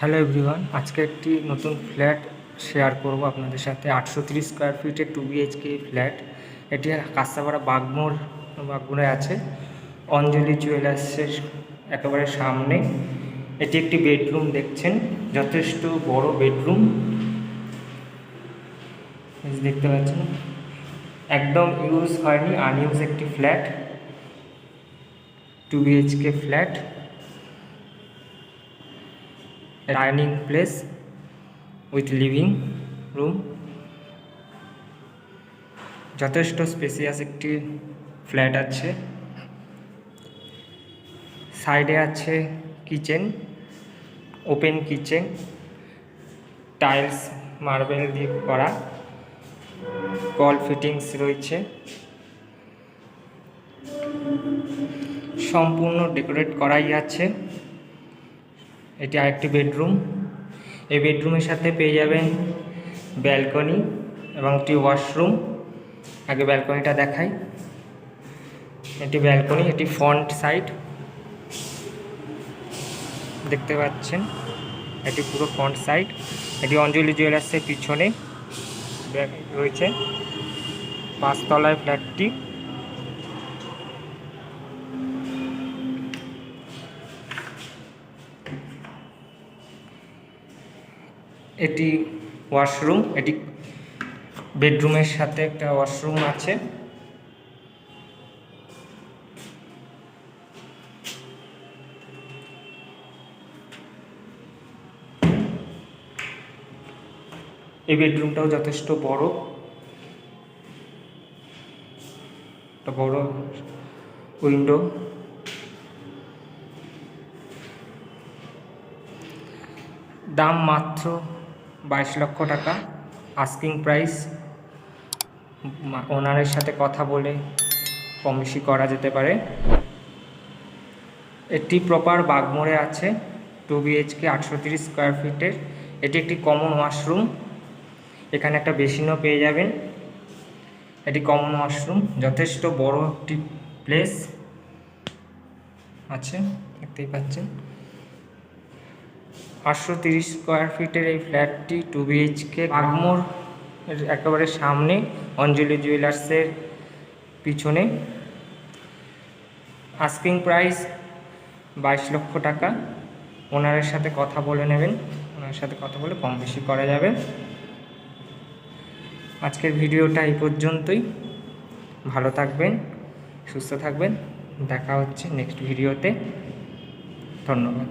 Hello everyone, আজকে একটি নতুন ফ্ল্যাট শেয়ার করব আপনাদের সাথে। আটশো তিরিশ স্কোয়ার ফিটের টু বিএইচকে ফ্ল্যাট এটি কাঁচাপাড়া বাগমোড়, বাগমোড়ে আছে। অঞ্জলি জুয়েলার্সের একেবারে সামনে। এটি একটি বেডরুম দেখছেন, যথেষ্ট বড় বেডরুম দেখতে পাচ্ছেন, একদম ইউজ হয়নি আনইউজ একটি flat two BHK flat dining place with living room যথেষ্ট স্পেসিয়াস একটি ফ্ল্যাট আছে। সাইডে আছে kitchen open kitchen tiles marble দিয়ে করা। কল ফিটিংস রয়েছে। সম্পূর্ণ ডেকোরেট করাই আছে। এটি আরেকটি বেডরুম। এই বেডরুমের সাথে পেয়ে যাবেন ব্যালকনি এবং একটি ওয়াশরুম। আগে ব্যালকনিটা দেখাই। এটি ব্যালকনি, এটি ফ্রন্ট সাইড। দেখতে পাচ্ছেন, এটি পুরো ফ্রন্ট সাইড। এটি অঞ্জলি জুয়েলার্সের পিছনে রয়েছে। পাঁচতলায় ফ্ল্যাটটি। এটি ওয়াশরুম, এটি বেডরুমের সাথে একটা ওয়াশরুম আছে। এই বেডরুমটাও যথেষ্ট বড়। একটা বড় উইন্ডো। দাম মাত্র বাইশ লক্ষ টাকা। আস্কিং প্রাইস ওনারের সাথে কথা বলে কম বেশি করা যেতে পারে। এটি প্রপার বাগমোড়ে আছে টু বিএইচকে আটশো তিরিশ স্কোয়ার ফিটের এটি একটি কমন ওয়াশরুম এখানে একটা বেসিনও পেয়ে যাবেন। এটি কমন ওয়াশরুম যথেষ্ট বড় একটি প্লেস আছে, দেখতেই পাচ্ছেন। আটশো তিরিশ স্কোয়ার ফিটের এই ফ্ল্যাটটি টু বিএইচকে আগমোর এর একেবারে সামনে অঞ্জলি জুয়েলার্সের পিছনে। আস্কিং প্রাইস বাইশ লক্ষ টাকা। ওনারের সাথে কথা বলে নেবেন। ওনার সাথে কথা বলে কম বেশি করা যাবে। আজকের ভিডিওটা এই পর্যন্তই। ভালো থাকবেন, সুস্থ থাকবেন। দেখা হচ্ছে নেক্সট ভিডিওতে ধন্যবাদ।